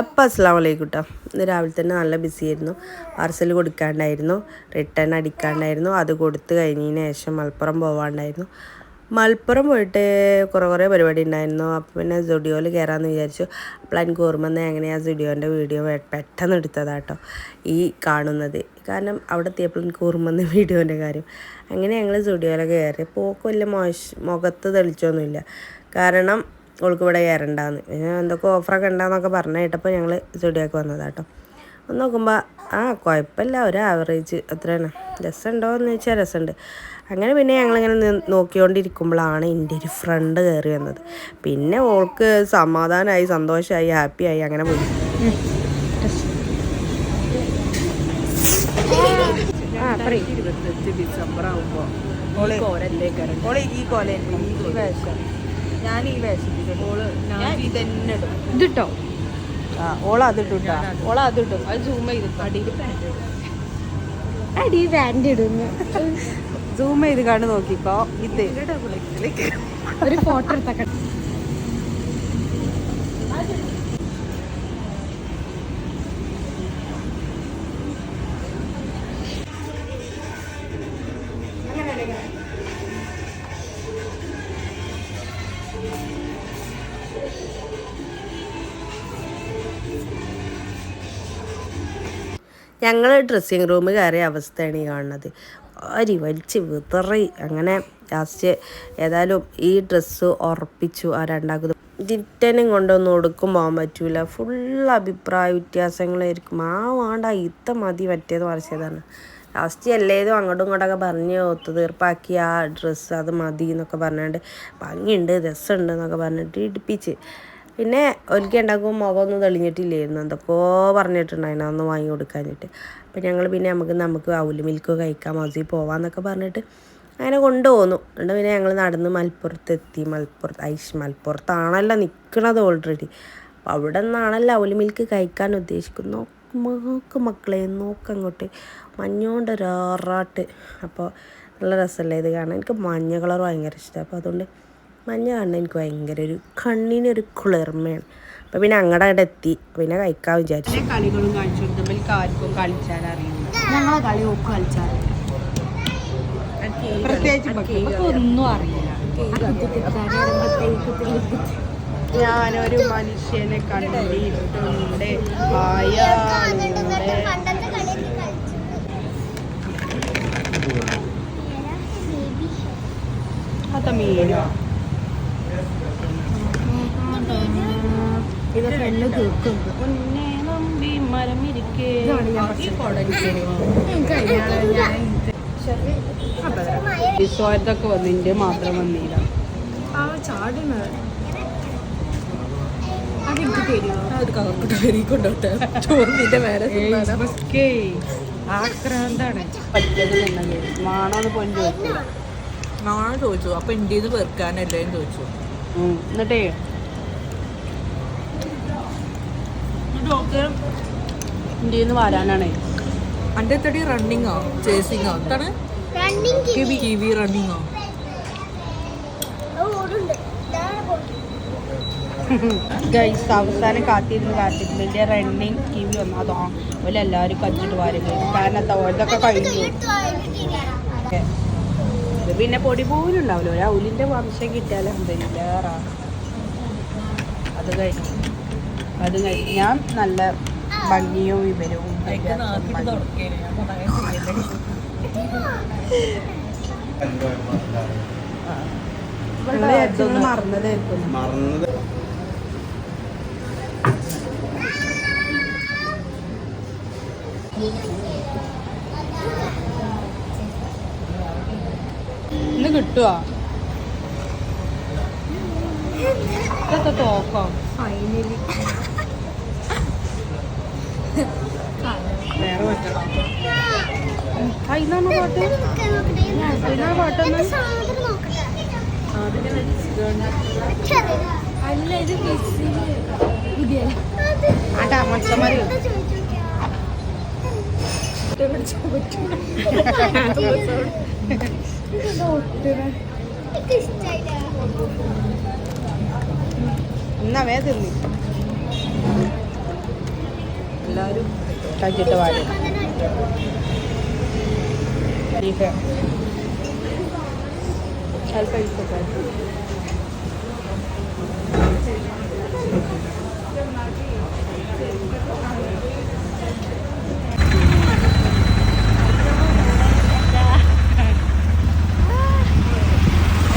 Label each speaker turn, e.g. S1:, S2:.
S1: അപ്പം അസ്സാം വലൈക്കും കേട്ടോ ഇന്ന് രാവിലെ തന്നെ നല്ല ബിസി ആയിരുന്നു. പാർസൽ കൊടുക്കാണ്ടായിരുന്നു. റിട്ടേൺ അടിക്കാണ്ടായിരുന്നു. അത് കൊടുത്തു കഴിഞ്ഞതിന് ശേഷം മലപ്പുറം പോവാണ്ടായിരുന്നു. മലപ്പുറം പോയിട്ട് കുറേ കുറേ പരിപാടി ഉണ്ടായിരുന്നു. അപ്പം പിന്നെ സ്റ്റുഡിയോയിൽ കയറാമെന്ന് വിചാരിച്ചു. അപ്പോൾ എനിക്ക് ഓർമ്മ വന്നത് എങ്ങനെയാണ് സ്റ്റുഡിയോന്റെ വീഡിയോ പെട്ടെന്ന് എടുത്തതാട്ടോ. ഈ കാണുന്നത്. കാരണം അവിടെ എത്തിയപ്പോൾ എനിക്ക് ഓർമ്മ വന്ന വീഡിയോന്റെ കാര്യം. അങ്ങനെ ഞങ്ങൾ സ്റ്റുഡിയോയിലൊക്കെ കയറി പോക്ക് വലിയ മോശ മുഖത്ത് തെളിച്ചൊന്നുമില്ല. കാരണം ഓൾക്ക് ഇവിടെ കയറണ്ടാന്ന്. പിന്നെ എന്തൊക്കെ ഓഫറൊക്കെ ഉണ്ടാകുന്നൊക്കെ പറഞ്ഞു കേട്ടപ്പോൾ ഞങ്ങൾ സ്റ്റുഡിയോക്ക് വന്നതാട്ടോ. ഒന്ന് നോക്കുമ്പോൾ ആ കുഴപ്പമില്ല ഒരു ആവറേജ് അത്രയാണ് രസമുണ്ടോ എന്ന് ചോദിച്ചാൽ രസമുണ്ട് അങ്ങനെ പിന്നെ ഞങ്ങളിങ്ങനെ നോക്കിക്കൊണ്ടിരിക്കുമ്പോഴാണ് എന്റെ ഒരു ഫ്രണ്ട് കയറി വന്നത്. പിന്നെ ഓൾക്ക് സമാധാനമായി സന്തോഷമായി ഹാപ്പിയായി അങ്ങനെ പോയി.
S2: ഇരുപത്തഞ്ച് ഡിസംബർ ആവുമ്പോൾ
S1: ഓളെ
S2: കോരല്ലേ കരണ്ട്?
S1: ഓൾ ഈ കോല ഈ വേഷം. ഞാൻ ഈ വേഷത്തിൽ
S2: ഞാൻ
S1: ഇതന്നെ ഇടും.
S2: ഇതിട്ടോ?
S1: ആ ഓള അതിട്ടു ഓള അതിട്ടു
S2: അത് സൂം ചെയ്ത് അടിയിൽ
S3: അടി പാന്റ് ഇടുന്നു.
S1: സൂം ചെയ്ത് കണ്ട് നോക്കിക്കോ. ഇത്.
S3: ഒരു ഫോട്ടോ എടുത്തൊക്കെ.
S1: ഞങ്ങൾ ഡ്രസ്സിങ് റൂം കയറിയ അവസ്ഥയാണ് ഈ കാണുന്നത്. അരി വലിച്ച് വിതറി. അങ്ങനെ ലാസ്റ്റ് ഏതായാലും ഈ ഡ്രസ്സ് ഉറപ്പിച്ചു ആ രണ്ടാമത് ജിറ്റനും കൊണ്ടൊന്നും ഒടുക്കും പോകാൻ പറ്റൂല. ഫുൾ അഭിപ്രായ വ്യത്യാസങ്ങളായിരിക്കും. ആ വേണ്ട ഇത്ത മതി മറ്റേത് മറിച്ചതാണ് ലാസ്റ്റ് എല്ലാതും അങ്ങോട്ടും ഇങ്ങോട്ടൊക്കെ പറഞ്ഞ് ഒത്തുതീർപ്പാക്കി ആ ഡ്രസ്സ് അത് മതി എന്നൊക്കെ പറഞ്ഞുകൊണ്ട് ഭംഗിയുണ്ട് രസമുണ്ട് എന്നൊക്കെ പറഞ്ഞിട്ട് ഇടിപ്പിച്ച്. പിന്നെ ഒരിക്കൽ ഉണ്ടാക്കുമ്പോൾ മുഖമൊന്നും തെളിഞ്ഞിട്ടില്ലായിരുന്നു. എന്തപ്പോ പറഞ്ഞിട്ടുണ്ടായിരുന്നു അതൊന്ന് വാങ്ങി കൊടുക്കാനിട്ട് അപ്പം ഞങ്ങൾ പിന്നെ നമുക്ക് നമുക്ക് അവൽ മിൽക്ക് കഴിക്കാം മതി പോവാന്നൊക്കെ പറഞ്ഞിട്ട് അങ്ങനെ കൊണ്ടുപോന്നു. എന്നിട്ട് പിന്നെ ഞങ്ങൾ നടന്ന് മലപ്പുറത്തെത്തി മലപ്പുറത്ത് ഐഷ് മലപ്പുറത്താണല്ലോ നിൽക്കണത് ഓൾറെഡി അപ്പം അവിടെ നിന്നാണല്ലോ അവൽ മിൽക്ക് കഴിക്കാൻ ഉദ്ദേശിക്കുന്നു നോക്ക് മക്കളെ നോക്കങ്ങോട്ട് മഞ്ഞോണ്ട് ഒരാറാട്ട്. അപ്പോൾ നല്ല രസമല്ലേ ഇത് കാണാൻ? എനിക്ക് മഞ്ഞ കളർ ഭയങ്കര ഇഷ്ടമാണ് അപ്പോൾ അതുകൊണ്ട് മഞ്ഞ കാണാൻ എനിക്ക് ഭയങ്കര ഒരു കണ്ണിനൊരു കുളിർമയാണ്. അപ്പൊ പിന്നെ അങ്ങടെ അവിടെ എത്തി. പിന്നെ കഴിക്കാൻ വിചാരിച്ചു.
S2: കളികളും കാണിച്ചു കൊടുത്തപ്പോൾ എനിക്ക് ആർക്കും കളിച്ചാൽ അറിയില്ല.
S3: ഞങ്ങളെ കളി ഒക്കെ കളിച്ചാറില്ല
S2: പ്രത്യേകിച്ച്
S3: ഒന്നും അറിയില്ല.
S2: ഞാനൊരു മനുഷ്യനെ കണ്ടിട്ടുണ്ട്. ആയാളുടെ അത മീനോ
S3: ഇത്. പെണ്ണ്
S2: ഈ കൊടലിക്കണോ ഡിസോയത്തൊക്കെ മാത്രം വന്നില്ല
S3: ആ ചാടുന്നത്. അതെനിക്ക് തരുമോ
S2: അത് കവർക്കിട്ട് വരിക്കൊണ്ടോട്ടെ ചോറിന്റെ മേലെ ആക്രാന്താണ്. പറ്റിയത് തന്നെ മാണോന്ന് പോയി ചോദിച്ചു
S4: മാണോ ചോദിച്ചു. അപ്പൊ ഇന്ത്യയിൽ വെറുക്കാനല്ലേ ചോദിച്ചു.
S2: എന്നിട്ടേ ഇന്ത്യയിൽ നിന്ന് വരാനാണ്.
S4: അന്റെ തടി റണ്ണിങ്ങോ ചേസിങ്ങോ എന്താണ്? കിവി റണ്ണിങ്ങോ
S2: ഗൈസ് അവസാനം കാത്തിരുന്ന് കാത്തിരുന്ന് ഇതിന്റെ റണ്ണിങ് കിവി വന്നു. അതോ ഓല എല്ലാവരും കച്ചിട്ട് വാരുന്നു കാരണം എന്താ ഓലതൊക്കെ കഴിഞ്ഞു. പിന്നെ പൊടി പോലും ഉണ്ടാവില്ല. ഒരു ഉലിന്റെ വംശം കിട്ടിയാലും എന്തെങ്കിലും അത് കഴിഞ്ഞു. അത് കഴിഞ്ഞു ഞാൻ നല്ല ഭംഗിയും വിവരവും മറന്നതായിരിക്കും.
S5: മറന്നത്.
S2: ഇന്ന് കിട്ടുവാ? ഇതൊക്കെ തോക്കോ?
S3: ഫൈനലി
S2: അതിനാണ് പാട്ട് അതിനാണ് പാട്ടൊന്നും
S3: അല്ല ഇത് പുതിയ
S2: ആട്ടാ മത്സമാരി എന്നാ വേ തിന്നി
S4: എല്ലാവരും
S2: കഴിച്ചിട്ട് വാഴ അല്പം ഇഷ്ടപ്പെട്ടു Thank.